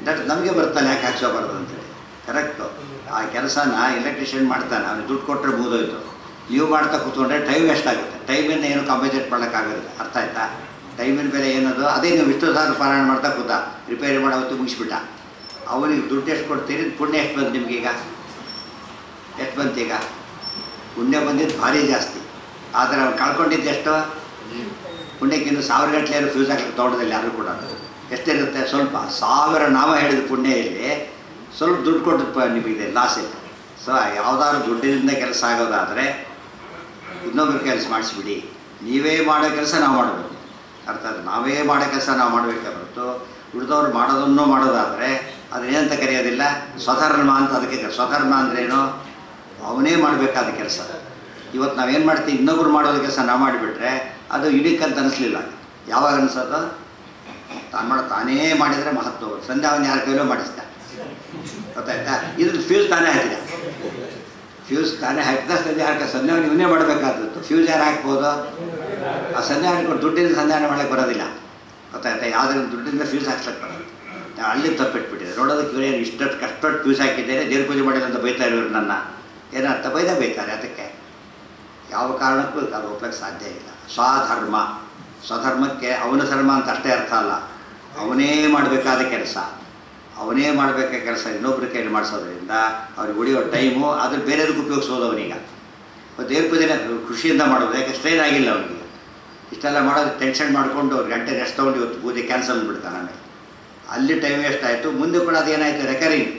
ದಟ್ ನಮಗೆ ಬರ್ತಲ್ಲ ಯಾಕೆ ಹಾಕ್ಸೋಬಾರ್ದು ಅಂತೇಳಿ. ಕರೆಕ್ಟು ಆ ಕೆಲಸನ ಎಲೆಕ್ಟ್ರಿಷಿಯನ್ ಮಾಡ್ತಾನೆ, ಅವ್ನಿಗೆ ದುಡ್ಡು ಕೊಟ್ಟರೆ ಮುಗಿದೋಯ್ತು. ನೀವು ಮಾಡ್ತಾ ಕೂತ್ಕೊಂಡ್ರೆ ಟೈಮ್ ವೇಸ್ಟ್ ಆಗುತ್ತೆ. ಟೈಮಿಂದ ಏನು ಕಾಂಪನ್ಸೇಟ್ ಮಾಡೋಕ್ಕಾಗೋದಿಲ್ಲ ಅರ್ಥ ಆಯ್ತಾ? ಟೈಮಿನ ಬೆಲೆ ಏನದು? ಅದೇ ನೀವು ಇಷ್ಟು ಸಾರು ಪಾರಾಯಣ ಮಾಡ್ತಾ ಕೂತ ರಿಪೇರಿ ಮಾಡೋ ಹೊತ್ತು ಮುಗಿಸ್ಬಿಟ್ಟ. ಅವನಿಗೆ ದುಡ್ಡು ಎಷ್ಟು ಕೊಡ್ತೀರಿ? ಪುಣ್ಯ ಎಷ್ಟು ಬಂತು ನಿಮಗೀಗ ಎಷ್ಟು ಬಂತು ಈಗ? ಪುಣ್ಯ ಬಂದಿದ್ದು ಭಾರಿ ಜಾಸ್ತಿ. ಆದರೆ ಅವ್ನು ಕಳ್ಕೊಂಡಿದ್ದು ಎಷ್ಟು? ಪುಣ್ಯಕ್ಕಿಂತ ಸಾವಿರ ಗಟ್ಟಲೆ ಫ್ಯೂಸ್ ಹಾಕ್ಲಿಕ್ಕೆ ತೋಟದಲ್ಲಿ ಯಾರು ಕೂಡ. ಎಷ್ಟಿರುತ್ತೆ? ಸ್ವಲ್ಪ. ಸಾವಿರ ನಾಮ ಹೇಳಿದ ಪುಣ್ಯ ಇಲ್ಲಿ ಸ್ವಲ್ಪ ದುಡ್ಡು ಕೊಟ್ಟು ನಿಮಗಿದೆ ಲಾಸ್ ಇದೆ ಸೊ ಯಾವುದಾದ್ರು ದುಡ್ಡಿನಿಂದ ಕೆಲಸ ಆಗೋದಾದರೆ ಇನ್ನೊಬ್ಬರು ಕೆಲಸ ಮಾಡಿಸ್ಬಿಡಿ. ನೀವೇ ಮಾಡೋ ಕೆಲಸ ನಾವು ಮಾಡಬೇಕು. ಅರ್ಥ? ನಾವೇ ಮಾಡೋ ಕೆಲಸ ನಾವು ಮಾಡಬೇಕಾಗುತ್ತೋ ಉಳಿದವ್ರು ಮಾಡೋದನ್ನು ಮಾಡೋದಾದರೆ ಅದನ್ನೇನಂತ ಕರೆಯೋದಿಲ್ಲ? ಸ್ವಧರ್ಮ ಅಂತ ಅದಕ್ಕೆ ಸ್ವಧರ್ಮ ಅಂದ್ರೆ ಅಂದ್ರೇನು? ಅವನೇ ಮಾಡಬೇಕಾದ ಕೆಲಸ. ಇವತ್ತು ನಾವೇನು ಮಾಡ್ತೀವಿ? ಇನ್ನೊಬ್ರು ಮಾಡೋದು ಕೆಲಸ ನಾವು ಮಾಡಿಬಿಟ್ರೆ ಅದು ಯುನಿಕ್ ಅಂತ ಅನಿಸ್ಲಿಲ್ಲ. ಯಾವಾಗ ಅನಿಸೋದು? ತಾನು ಮಾಡೋ ತಾನೇ ಮಾಡಿದರೆ ಮಹತ್ವ ಸಂಧ್ಯಾ ಅವನು ಯಾರ ಕೈಲೋ ಮಾಡಿಸ್ದ. ಗೊತ್ತಾಯ್ತಾ? ಇದ್ರ ಫ್ಯೂಸ್ ತಾನೇ ಹಾಕಿದ. ಫ್ಯೂಸ್ ತಾನೇ ಹಾಕಿದ. ಸಂಧ್ಯಾ ಹಾಕ ಸಂಧ್ಯಾ ಇವನ್ನೇ ಮಾಡಬೇಕಾದದ್ದು. ಫ್ಯೂಸ್ ಯಾರು ಹಾಕ್ಬೋದು? ಆ ಸಂಧ್ಯಾ ಹಾಕಿಕೊಂಡು ದುಡ್ಡಿಂದ ಸಂಧಾನ ಮಾಡಕ್ಕೆ ಬರೋದಿಲ್ಲ. ಗೊತ್ತಾಯ್ತಾ? ಯಾವುದರಿಂದ ದುಡ್ಡಿಂದ ಫ್ಯೂಸ್ ಹಾಕ್ಸಕ್ಕೆ ಬರೋದು? ಅಲ್ಲಿ ತಪ್ಪಿಟ್ಬಿಟ್ಟಿದೆ. ನೋಡೋದಕ್ಕೆ ಇವರೇನು ಇಷ್ಟೊತ್ತು ಕಷ್ಟಪಟ್ಟು ಪ್ಯೂಸ್ ಹಾಕಿದ್ದೇನೆ ದೇವ್ರ ಪೂಜೆ ಮಾಡಿಲ್ಲ ಅಂತ ಬೈತಾರೆ ಇವರು ನನ್ನ. ಏನರ್ಥ ಬೈದ ಬೈತಾರೆ ಅದಕ್ಕೆ. ಯಾವ ಕಾರಣಕ್ಕೂ ಅದು ಒಪ್ಪಕ್ಕೆ ಸಾಧ್ಯ ಇಲ್ಲ. ಸ್ವಧರ್ಮ. ಸ್ವಧರ್ಮಕ್ಕೆ ಅವನ ಧರ್ಮ ಅಂತ ಅಷ್ಟೇ ಅರ್ಥ ಅಲ್ಲ. ಅವನೇ ಮಾಡಬೇಕಾದ ಕೆಲಸ. ಅವನೇ ಮಾಡಬೇಕಾದ ಕೆಲಸ ಇನ್ನೊಬ್ಬರ ಕೈಲಿ ಮಾಡಿಸೋದ್ರಿಂದ ಅವ್ರಿಗೆ ಉಳಿಯೋ ಟೈಮು ಅದ್ರ ಬೇರೆದಕ್ಕೆ ಉಪಯೋಗಿಸೋದು ಅವನೀಗ. ದೇವ್ರ ಪೂಜೆನ ಖುಷಿಯಿಂದ ಮಾಡೋದು, ಯಾಕೆ ಸ್ಟ್ರೈನ್ ಆಗಿಲ್ಲ ಅವನಿಗೆ? ಇಷ್ಟೆಲ್ಲ ಮಾಡೋದು, ಟೆನ್ಷನ್ ಮಾಡಿಕೊಂಡು ಅವ್ರು ಗಂಟೆ ರೆಸ್ಟ್ ತೊಗೊಂಡು ಇವತ್ತು ಪೂಜೆ ಕ್ಯಾನ್ಸಲ್ ಬಿಡ್ತಾನೆ ಅಲ್ಲಿ ಟೈಮ್ ವೇಸ್ಟ್ ಆಯಿತು ಮುಂದೆ ಕೂಡ ಅದೇನಾಯಿತು? ರೆಕರಿಂಗ್